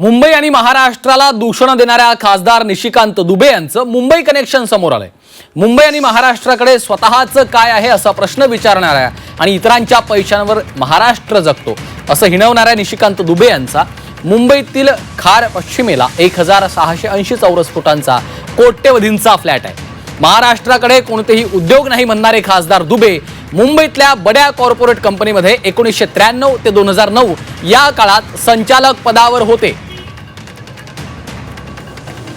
मुंबई आणि महाराष्ट्राला दूषण देणाऱ्या खासदार निशिकांत दुबे यांचं मुंबई कनेक्शन समोर आलंय. मुंबई आणि महाराष्ट्राकडे स्वतःचं काय आहे असा प्रश्न विचारणाऱ्या आणि इतरांच्या पैशांवर महाराष्ट्र जगतो असं हिणवणाऱ्या निशिकांत दुबे यांचा मुंबईतील खार पश्चिमेला एक हजार सहाशे ऐंशी चौरस फुटांचा कोट्यवधींचा फ्लॅट आहे. महाराष्ट्राकडे कोणतेही उद्योग नाही म्हणणारे खासदार दुबे मुंबईतल्या बड्या कॉर्पोरेट कंपनीमध्ये एकोणीसशे त्र्याण्णव ते दोन हजार नऊ या काळात संचालक पदावर होते.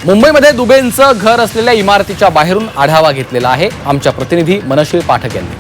मुंबईमध्ये दुबेंचं घर असलेल्या इमारतीच्या बाहेरून आढावा घेतलेला आहे आमच्या प्रतिनिधी मनश्री पाठक यांनी.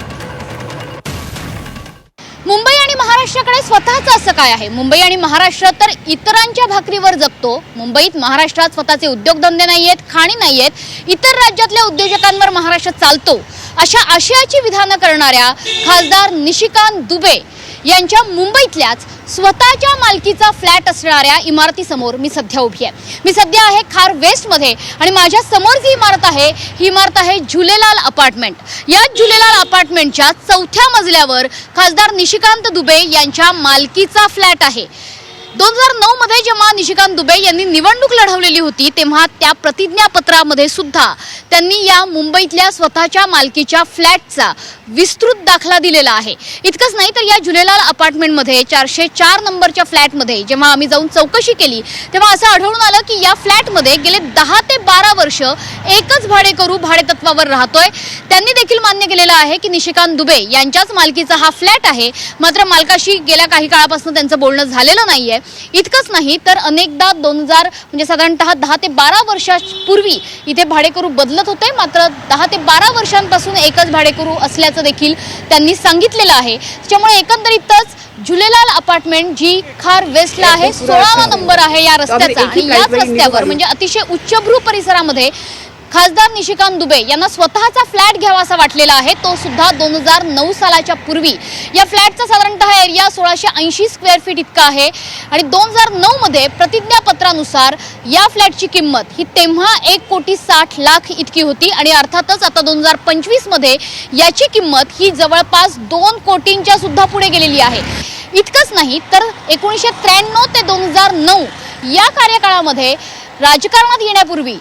मुंबई आणि महाराष्ट्राकडे स्वतःच असं काय आहे? मुंबई आणि महाराष्ट्र तर इतरांच्या भाकरीवर जगतो. मुंबईत महाराष्ट्रात स्वतःचे उद्योगधंदे नाही आहेत खाणी नाही आहेत इतर राज्यातल्या उद्योजकांवर महाराष्ट्र चालतो. अशा आशयाची विधानं करणाऱ्या खासदार निशिकांत दुबे यांच्या मुंबईतल्याच स्वतःच्या मालकीचा फ्लॅट असणाऱ्या इमारतीसमोर मी सध्या उभी आहे. मी सध्या आहे खार वेस्टमध्ये आणि माझ्यासमोर जी इमारत आहे ही इमारत आहे झुलेलाल अपार्टमेंट. या झुलेलाल अपार्टमेंटच्या चौथ्या मजल्यावर खासदार निशिकांत दुबे यांच्या मालकीचा फ्लॅट आहे. दोन हजार नऊ मध्ये जेव्हा निशिकांत दुबे यांनी निवडणूक लढवलेली होती तेव्हा त्या प्रतिज्ञापत्रामध्ये सुद्धा त्यांनी या मुंबईतल्या स्वतःच्या मालकीच्या फ्लॅटचा विस्तृत दाखला दिलेला आहे. इतकंच नाही तर या झुलेलाल अपार्टमेंटमध्ये चारशे चार नंबरच्या फ्लॅटमध्ये जेव्हा आम्ही जाऊन चौकशी केली तेव्हा असं आढळून आलं की या फ्लॅटमध्ये गेले दहा ते बारा वर्ष एकच भाडेकरू भाडेतत्वावर राहतोय. त्यांनी देखील मान्य केलेलं आहे की निशिकांत दुबे यांच्याच मालकीचा हा फ्लॅट आहे. मात्र मालकाशी गेल्या काही काळापासून त्यांचं बोलणं झालेलं नाहीये. इतकंच नाही तर अनेकदा दोन हजार म्हणजे साधारणतः दहा ते बारा वर्षापूर्वी इथे भाडेकरू बदलत होते. मात्र दहा ते बारा वर्षांपासून एकच भाडेकरू असल्याचं देखील त्यांनी सांगितलेलं आहे. त्याच्यामुळे एकंदरीतच झुलेलाल अपार्टमेंट जी खार वेस्टला आहे सोळावा नंबर आहे या रस्त्याचा. आणि याच रस्त्यावर म्हणजे अतिशय उच्चभ्रू परिसरामध्ये खासदार निशिकांत दुबे यांना स्वतःचा फ्लॅट घ्यावा असा वाटलेला आहे. तो सुद्धा दोन हजार नऊ सालाच्या पूर्वी. या फ्लॅटचा साधारणतः एरिया सोळाशे ऐंशी स्क्वेअर फीट इतका आहे. आणि दोन हजार नऊ मध्ये प्रतिज्ञापत्रानुसार या फ्लॅटची किंमत ही तेव्हा एक कोटी साठ लाख इतकी होती. आणि अर्थातच आता दोन हजार पंचवीसमध्ये याची किंमत ही जवळपास दोन कोटींच्या सुद्धा पुढे गेलेली आहे. इतकंच नाही तर एकोणीसशे त्र्याण्णव ते दोन हजार नऊ या कार्यकाळामध्ये राजकारणात येण्यापूर्वी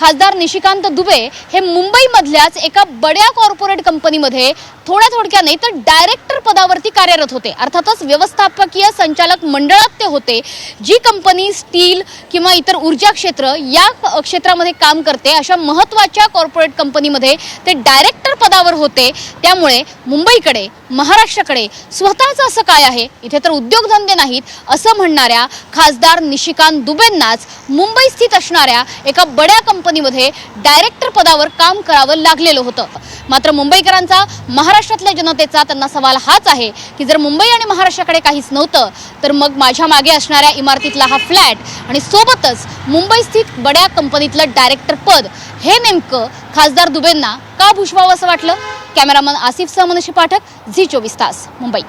खासदार निशिकांत दुबे हे मुंबईमधल्याच एका बड्या कॉर्पोरेट कंपनीमध्ये थोड्या थोडक्या नाही तर डायरेक्टर पदावरती कार्यरत होते. अर्थातच व्यवस्थापकीय संचालक मंडळात ते होते. जी कंपनी स्टील किंवा इतर ऊर्जा क्षेत्र या क्षेत्रामध्ये काम करते अशा महत्त्वाच्या कॉर्पोरेट कंपनीमध्ये ते डायरेक्टर पदावर होते. त्यामुळे मुंबईकडे महाराष्ट्राकडे स्वतःचं असं काय आहे? इथे तर उद्योगधंदे नाहीत असं म्हणणाऱ्या खासदार निशिकांत दुबेंनाच मुंबई स्थित असणाऱ्या एका बड्या कंपनी कंपनीमध्ये डायरेक्टर पदावर काम करावं लागलेलं होतं. मात्र मुंबईकरांचा महाराष्ट्रातल्या जनतेचा त्यांना सवाल हाच आहे की जर मुंबई आणि महाराष्ट्राकडे काहीच नव्हतं तर मग माझ्या मागे असणाऱ्या इमारतीतला हा फ्लॅट आणि सोबतच मुंबई स्थित बड्या कंपनीतलं डायरेक्टर पद हे नेमकं खासदार दुबेंना का भुजवावं असं वाटलं? कॅमेरामन आसिफ सह मनुष्य पाठक झी चोवीस तास मुंबई.